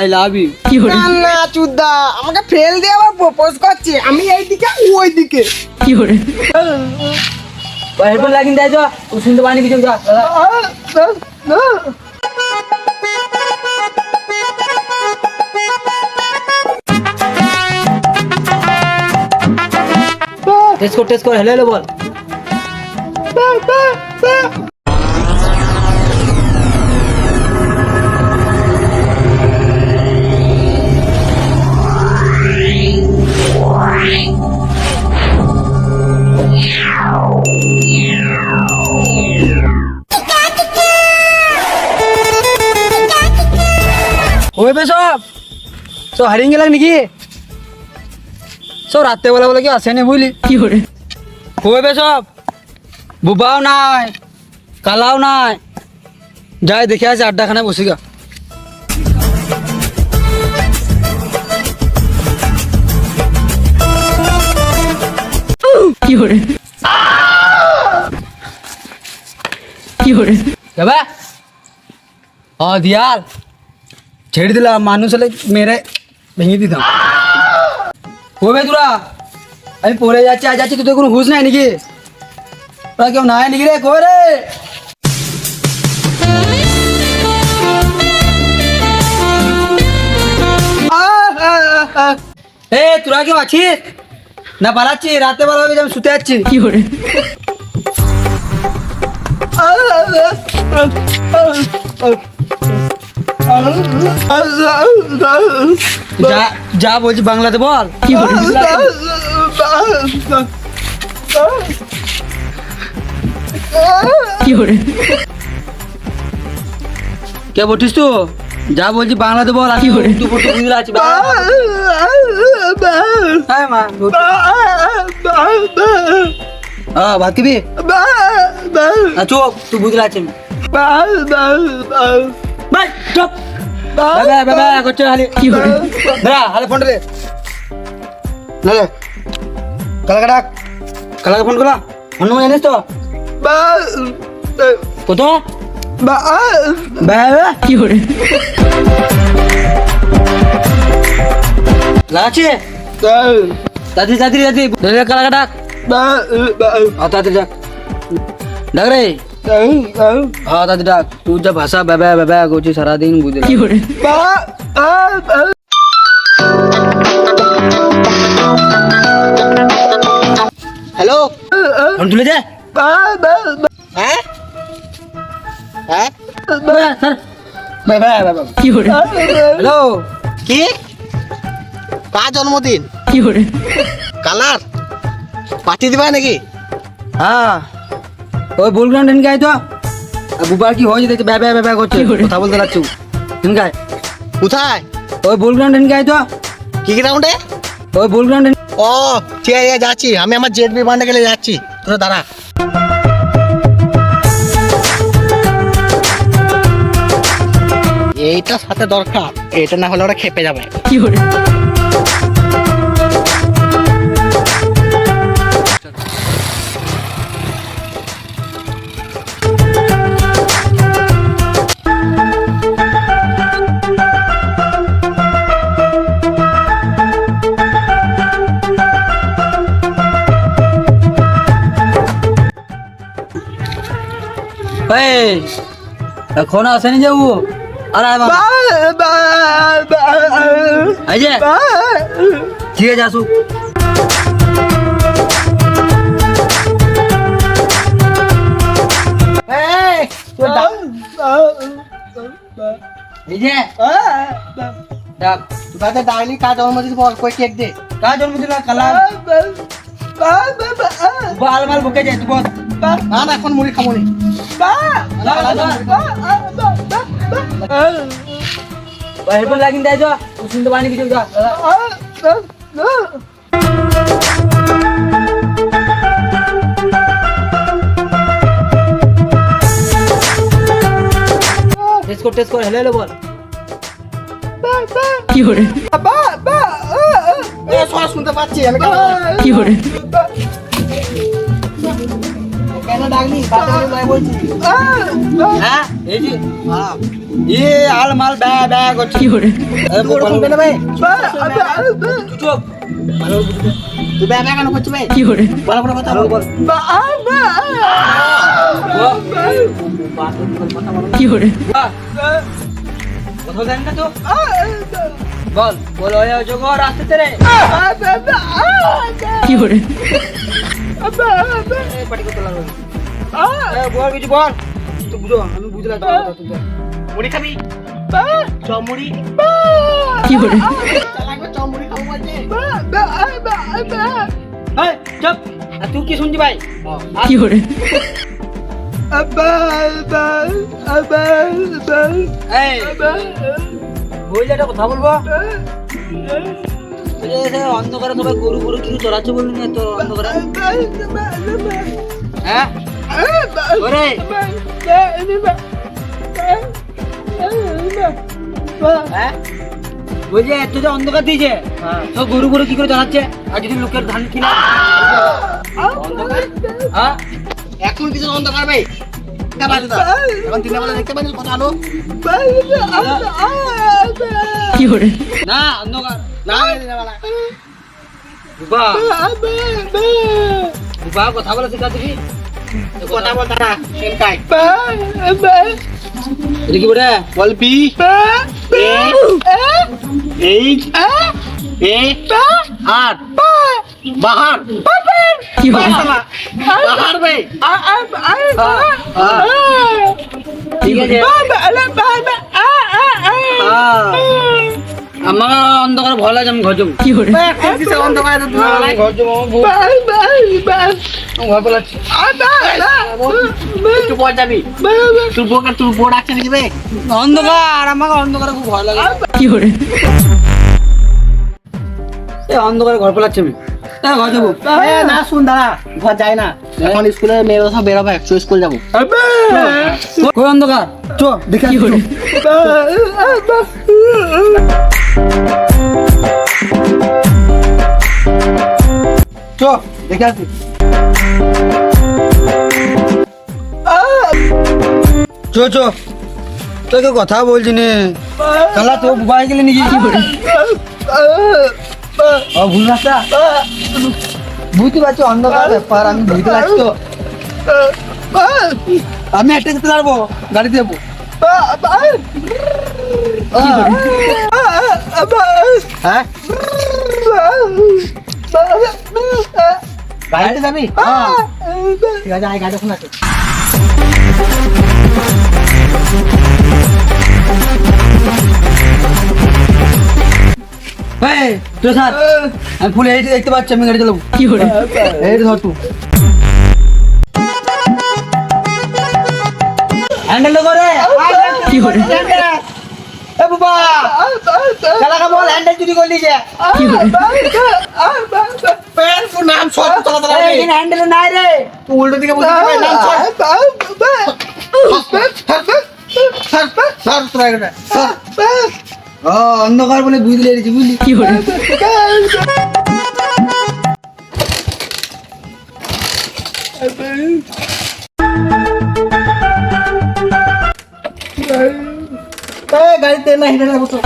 I love you না না চুদা আমাকে ফেল দিয়ে আবার প্রপোজ করছে। আমি এই দিকে ওই দিকে হেডফোন লাগিয়ে দেয় যা ও শুনতে পারিনি কিছু যা টেস্ট কর টেস্ট কর হ্যালো হ্যালো বল। সব হারিয়ে গেলাম নাকি? সব রাত্রেবেলা বলে? কি আসেনি বুঝলি ওই বে সব বুবাও নাই কালাও নাই। যাই দেখে আছে আড্ডাখানে বসি গা। যাবে ও দিয়াল। ছেড়ে দিলাম মানুষ হলে মেরে ভেঙে দিতাম। কবে তোরা আমি পড়ে যাচ্ছি আজ যাচ্ছি তোদের কোনো হুশ নাই নাকি? তোরা কেউ নাই নাকি রে? রে? এ তোরা কেউ আছিস? না পালাচ্ছি রাতে বেলা হয়ে যাবে শুতে যাচ্ছি। যা যা বলছি বাংলাতে বল। কি কে বলছিস তো? যা বলছি বাংলাতে বল আমি উর্দু পড়তে বুঝতে আছি হ্যাঁ মা হ্যাঁ ভাত খাবি? হ্যাঁ, চুপ তুই বুঝতে আছি ভাই চুপ বাবা বাবা করছো খালি কি হল দাঁড়া হালে ফোন রে না রে কালাকে ডাক কালাকে ফোন করা ফোন নম্বর জানিস তো বা কত বা বাবা কি হল লাগাচ্ছে দাদি দাদি দাদি দাদি কালাকে ডাক বা তাড়াতাড়ি ডাক ডাক রে দাদি ডাক তুই যা ভাষা ব্যবা ব্যবা করছিস সারাদিন বুঝলি কি করে হ্যালো ফোন তুলে কি কি জন্মদিন কি কালার পাঠিয়ে দিবা নাকি হ্যাঁ ওই বল গ্রাউন্ড ইনকাই তো। বুবার কি হয়ে যেতে বাবা বাবা করছে। কথা বলতে লাগছো ইনকাই কোথায়? ওই বল গ্রাউন্ড ইনকাই তো। কি গ্রাউন্ডে? ওই বল গ্রাউন্ড ও ঠিক আছে যাচ্ছি। আমি আমার জেট বিমানে গেলে যাচ্ছি। তোরা দাঁড়া। এইটা সাথে দরকার। এটা না হলে ওরা খেপে যাবে। কি এখন আসেনি যাব আর ঠিক আছে আসুক। ডাইলি কাজ জন্মদিন বল কই কেক দে। কার জন্মদিন কালা বাল বাল বকে যায় তুই বল। না না এখন মুড়ি খাব নি হেডফোন লাগিয়ে দেয় যা শুনতে পারিনি কিছু যা টেস্ট কর টেস্ট কর হ্যালো হ্যালো বল এ, সব শুনতে পাচ্ছি আমি কেন- হ্যাঁ? হ্যাঁ। এ আল মাল ব্যা ব্যা করছে। কি করে? ওরকম বেনে ভাই চুপ। তুই ব্যা বল বল কি করে? হ্যাঁ। কোথাও তো? বল বল হয়ে যোগ রাস্তাতে রে কি করে? পাটি করতে। বল কিছু বল তুই বুঝো আমি বুঝলাম তোর কথা, তুই মুড়ি খাবি চমুড়ি লাগবে চমুড়ি খাব বলছে তুই কি শুনছি ভাই বইলে একটা কথা বলব অন্ধকারে সবাই গরু গরু কিছু চড়াচ্ছে বললি না তো অন্ধকারে। হ্যাঁ? ওরে! হ্যাঁ? বলছে এত যে অন্ধকার দিয়েছে। তো গরু গরু কি করে চড়াচ্ছে? আর যদি লোকের ধান কিনা হ্যাঁ? এখন কিছু অন্ধকার ভাই দেখতে পাচ্ছিস কত আলো? না অন্ধকার। বুবা কথা বলে শিখা দিবি কথা বলতা না সেনকাই এটা কি বলে বলবি এইট এইট আট বাহার বাহার ভাই ঠিক আছে আমার অন্ধকার ভয় লাগে আমি ঘর যাব। কি করে? অন্ধকার ঘর যাব ঘর বলাচ্ছি তুই পর আমাকে অন্ধকারে খুব ভয় লাগে। কি করে? অন্ধকারে ঘর বলাচ্ছি আমি। ঘর যাব। না শুন দাঁড়া ঘর যায় না। এখন স্কুলে মেয়েরা সব বেরোবে একশো স্কুল যাব। কই অন্ধকার। চো দেখে আসি, চো। চো দেখে আসি। চো চো। তোকে কথা বলছি নে। কালা তো বুবাই গেলে নাকি ও ভুল রাস্তা। বুঝতে পারছি, অন্ধকার ব্যাপার, আমি বুঝতে পারছি তো। আমি একটা যেতে পারব গাড়িতে যাব। হ্যাঁ? গাড়িতে যাবি? হ্যাঁ। ঠিক আছে, আয় গাড়ি শোনা এই তুই স্যার আমি ফুলে এই দেখতে পাচ্ছি আমি গাড়ি চালাবো কি করে এই ধর তুই হ্যান্ডেল করে কি করে এ বাবা চালাকা বল হ্যান্ডেল চুরি করলি যে কি করে पैर को नाम छोड़ तो बता रहा है हैंडल ना रे तू उल्टे दिखे बोल रहा है नाम छोड़ sir sir sir sir sir sir sir ও অন্ধকার বলে বুঝলে এসেছি বুঝলি এই গাড়িতে না হেঁটে বসো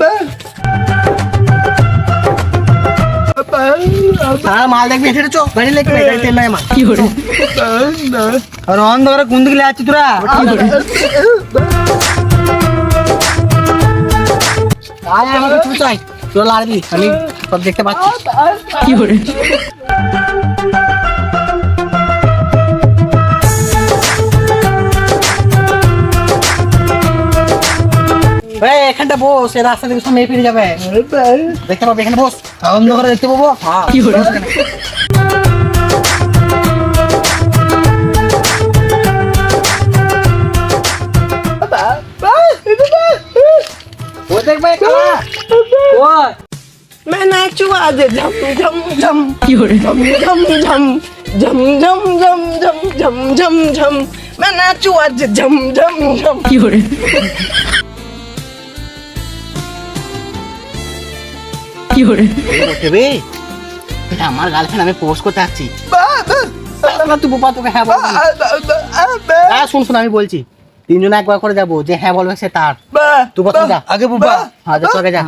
হ্যাঁ মাল দেখবি হেঁটে চো গাড়ি লেখবে গাড়িতে নাই মাল আর অন্ধকারে কোন দিকে যাচ্ছি তোরা? আয় আমাকে তুই চাই তোর লাড়বি আমি সব দেখতে পাচ্ছি। এই এখানটা বস এই রাস্তা থেকে সব মেয়ে ফিরে যাবে দেখতে পাবি এখানে বস অন্ধকারে দেখতে পাবো হ্যাঁ ও দেখবে কালা ওই मैं नाचू आज झम झम झम झम झम झम झम झम झम झम झम झम झम मैं नाचू आज झम झम झम আমার গার্লফ্রেন্ড আমি পোস্ট করতে বা তুই বোপা তোকে হ্যাঁ বলবি। হ্যাঁ শুন শুন আমি বলছি। তিনজন একবার করে যাব যে হ্যাঁ বলবে সে তার। তুই প্রথম যা। আগে বুবা হ্যাঁ যা তোকে যা।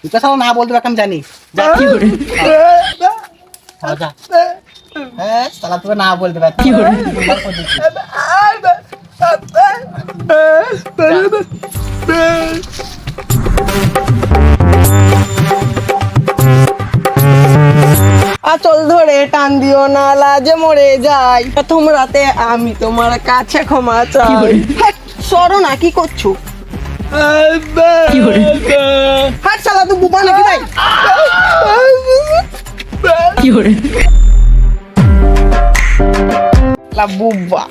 তুই তো না বলতে পারতাম জানি। যা। হ্যাঁ, হ্যাঁ সালা তোকে না বলতে পারতাম। আচল ধরে টান দিও না লাজে মরে যাই। প্রথম রাতে আমি তোমার কাছে ক্ষমা চাই। হ্যাট, সরো না কি করছ? হাট শালা তুই বুবা নাকি ভাই শালা বুবা।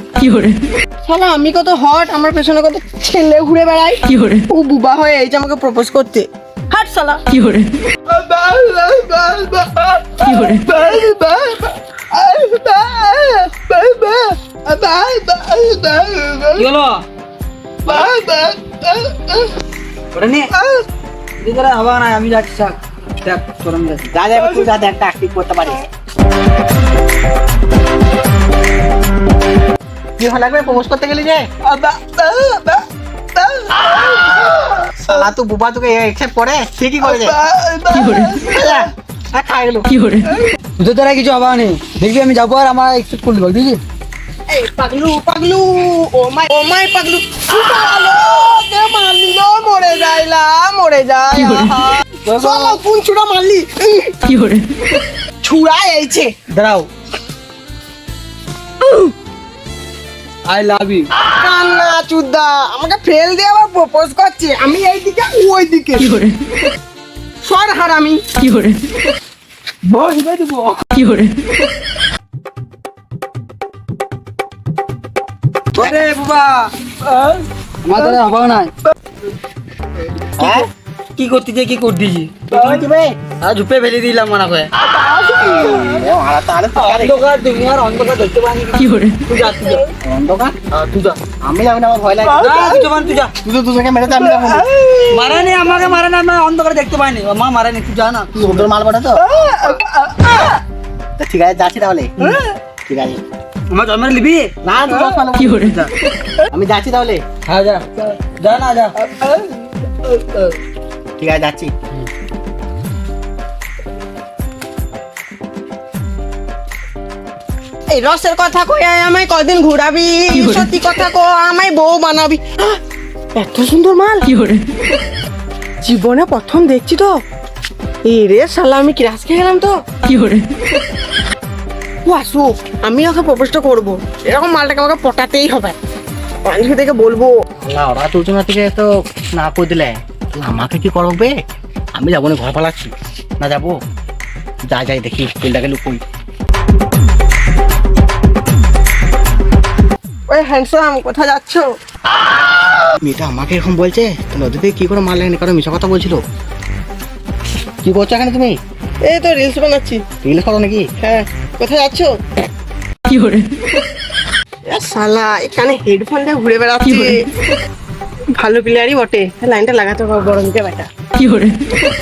শালা আমি কত হট আমার পেছনে কত ছেলে ঘুরে বেড়াই কি করে ও বুবা হয়ে এই যে আমাকে প্রপোজ করতে হাট শালা কি হলো? ওটা নিয়ে দিদারা হবা না আমি যাচ্ছি থাক। দেখ যা যাবে তুই যা দেখ অ্যাক্টিভ করতে পারিস কি ভালো লাগবে? প্রপোজ করতে গেলি যে? সালা তুই বুবা তোকে একসেপ্ট করে ঠিকই করে দে যা, যা, খাই গেলো। তোদের দ্বারা কিছু হবা দেখবি আমি যাব আর আমার করে দেবো দেখবি এই পাগলু পাগলু ও মাই ও মাই পাগলু। ফুটালো কে মারলিলো মরে যাইলা মরে যায় চলো কোন ছুড়া মারলি ছুড়া এইছে দাঁড়াও। আই লাভ ইউ কান্না চুদা আমাকে ফেল দিয়ে আবার প্রপোজ করছে। আমি এই দিকে ও ওই দিকে সর হারামি। বসবে দিব। আরে বাবা। আমার দ্বারা হবা না হ্যাঁ? কি করতে যে কি করতেছি? কি দিবে আর ঝুপে ফেলে দিলাম মনে করে। মারা অন্ধকার দুনিয়ার অন্ধকার দেখতে পাইনি তুই যা তুই যা। অন্ধকার? তুই যা। আমি যাব না আমার ভয় লাগে। না তুই যাবান তুই যা। তুই তো তোকে মেরে আমি যাব। না মারেনি আমাকে মারেনি আমি অন্ধকারে দেখতে পাইনি। মা মারেনি তুই যা না। তুই সুন্দর মাল পড়ে তো? তো ঠিক আছে যাচ্ছি তাহলে। ঠিক আছে। আমার জন্মের লিবি না তুই যাস আমি যাচ্ছি তাহলে। হ্যাঁ যা। যা না যা। ঠিক আছে যাচ্ছি। এই রসের কথা কই আমায় কদিন ঘুরাবি? সত্যি কথা কো আমায় বউ বানাবি। এত সুন্দর মাল। জীবনে প্রথম দেখছি তো। এই রে শালা আমি ক্রাশ খেয়ে গেলাম তো। ও আসুক আমি ওকে প্রপোজটা করব। এরকম মালটাকে আমাকে পটাতেই হবে। অঞ্জলি থেকে বলব। আল্লাহ ওরা দুজনের থেকে তো না করে দিলে আমাকে কি করবে? আমি যাব না ঘর পালাচ্ছি। না যাব? যা যাই দেখি তেলটাকে লুকুই ওই হ্যান্ডসাম কোথায় যাচ্ছ? মেয়েটা আমাকে এরকম বলছে তুমি ওদের কি করে কারণ মিশা কথা বলছিল? কি করছ এখানে তুমি? এই তো রিলস বানাচ্ছি। রিলস করো নাকি? হ্যাঁ কোথায় যাচ্ছ? এ শালা এখানে হেডফোন দিয়ে ঘুরে বেড়াচ্ছে। ভালো প্লেয়ারই বটে। লাইনটা লাগাতে হবে গরমকে বেটা। কি করে?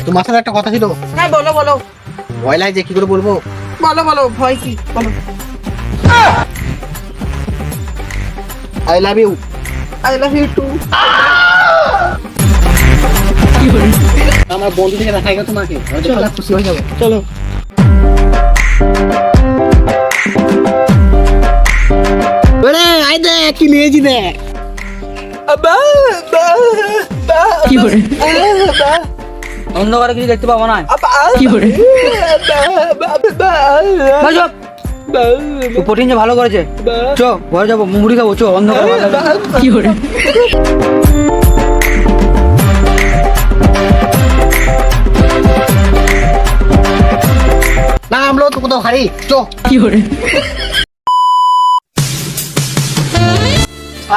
তোমার সাথে একটা কথা ছিল। হ্যাঁ বলো বলো। ভয় লাগছে কি করে বলব? বলো বলো ভয় কি? বলো। I love you I love you too আমার বন্ধু থেকে দেখা গেল তোমাকে। খুশি হয়ে যাবে। চলো। আই দেখ কি নিয়েছি দেখ। অন্ধকারে কিছু দেখতে পাবো না ভাই চুপ। প্রোটিন যে ভালো করেছে চ ঘরে যাব মুড়ি খাব চ অন্ধকার কি লাগে। না আমলো তো কোথাও হারি চো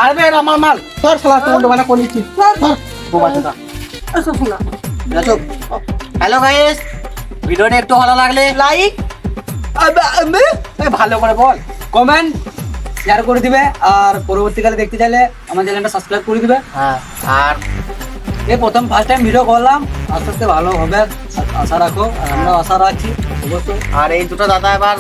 আরে আমার মাল। সর সালা তোমার দোকানে করে দিচ্ছি হ্যালো গাইস ভিডিওটা একটু ভালো লাগলে লাইক ভালো করে বল। কমেন্ট শেয়ার করে দিবে। আর পরবর্তীকালে দেখতে চাইলে আমার চ্যানেলটা সাবস্ক্রাইব করে দিবে। হ্যাঁ আর এই প্রথম ফার্স্ট টাইম ভিডিও করলাম। আস্তে আস্তে ভালো হবে। আশা রাখো। আর আমরাও আশা রাখছি। অবশ্যই আর এই দুটো দাদা এবার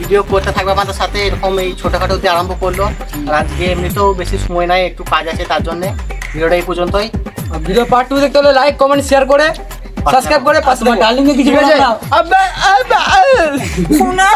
ভিডিও করতে থাকবে আমাদের সাথে এরকম এই ছোটোখাটো দিয়ে আরম্ভ করল। আর আজকে এমনিতেও বেশি সময় নাই একটু কাজ আছে তার জন্য। ভিডিওটা এই পর্যন্তই। ভিডিও পার্ট টু দেখতে হলে লাইক কমেন্ট শেয়ার করে সাবস্ক্রাইব করে পাশে ডার্লিং এ কিছু আছে? না আবে আবে শোনা